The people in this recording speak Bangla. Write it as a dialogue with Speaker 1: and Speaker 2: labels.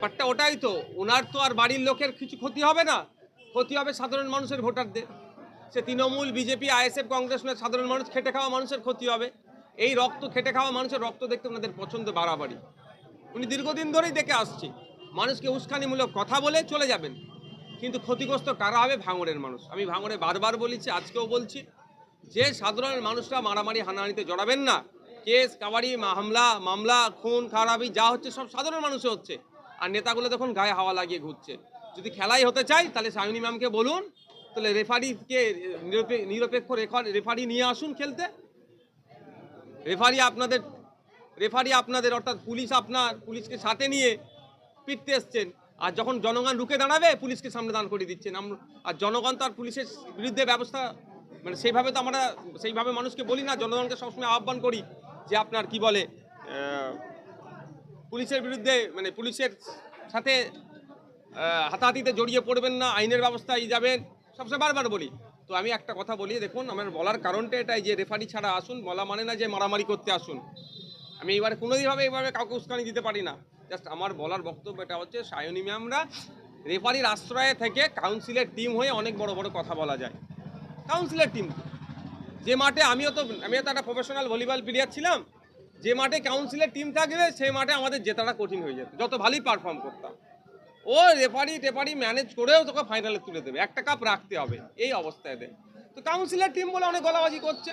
Speaker 1: ব্যাপারটা ওটাই তো। ওনার তো আর বাড়ির লোকের কিছু ক্ষতি হবে না। ক্ষতি হবে সাধারণ মানুষের ভোটারদের। সে তৃণমূল, বিজেপি, আইএসএফ, কংগ্রেস নয় সাধারণ মানুষ খেটে খাওয়া মানুষের ক্ষতি হবে। এই রক্ত, খেটে খাওয়া মানুষের রক্ত দেখতে ওনাদের পছন্দ বাড়াবাড়ি। উনি দীর্ঘদিন ধরেই দেখে আসছি। মানুষকে উস্কানিমূলক কথা বলে চলে যাবেন। কিন্তু ক্ষতিগ্রস্ত কারা হবে? ভাঙড়ের মানুষ। আমি ভাঙড়ে বারবার বলেছি, আজকেও বলছি, যে সাধারণ মানুষরা মারামারি, হানাহানিতে জড়াবেন না। কেস, কাবাড়ি হামলা মামলা, খুন, খারাপি, যা হচ্ছে সব সাধারণ মানুষে হচ্ছে। আর নেতাগুলো তখন গায়ে হাওয়া লাগিয়ে ঘুরছে। যদি খেলাই হতে চাই, তাহলে সায়নী ম্যামকে বলুন, তাহলে রেফারিকে নিরপে- নিরপেক্ষ রেফার- নিয়ে আসুন খেলতে। রেফারি আপনাদের রেফারি আপনাদের, অর্থাৎ পুলিশ আপনার, পুলিশকে সাথে নিয়ে পিটতে এসছেন। আর যখন জনগণ রুখে দাঁড়াবে, পুলিশকে সামনে দান করে দিচ্ছেন। আমরা আর জনগণ তো আর পুলিশের বিরুদ্ধে ব্যবস্থা মানে সেইভাবে তো আমরা, সেইভাবে মানুষকে বলি না, জনগণকে সবসময় আহ্বান করি যে আপনার কি বলে পুলিশের বিরুদ্ধে মানে পুলিশের সাথে হাতাহাতিতে জড়িয়ে পড়বেন না, আইনের ব্যবস্থায় যাবেন, সবসময় বারবার বলি। তো আমি একটা কথা বলি, দেখুন, আমার বলার কারণটা এটাই যে রেফারি ছাড়া আসুন, বলা মানে না যে মারামারি করতে আসুন। আমি এইবারে কোনোদিনভাবে এইভাবে কাউকে উস্কানি দিতে পারি না। জাস্ট আমার বলার বক্তব্য এটা হচ্ছে, সায়নী ম্যামরা রেফারির আশ্রয়ে থেকে কাউন্সিলের টিম হয়ে অনেক বড় বড় কথা বলা যায়। কাউন্সিলের টিম। যে মাঠে আমিও তো আমিও তো একটা প্রফেশনাল ভলিবল প্লেয়ার ছিলাম যে মাঠে কাউন্সিলের টিম থাকবে সেই মাঠে আমাদের জেতাটা কঠিন হয়ে যেত যত ভালোই পারফর্ম করতাম ও রেফারি টেফারি ম্যানেজ করেও তোকে ফাইনালে তুলে দেবে। একটা কাপ রাখতে হবে। এই অবস্থায় তো কাউন্সিলের টিম বলে অনেক গলাবাজি করছে।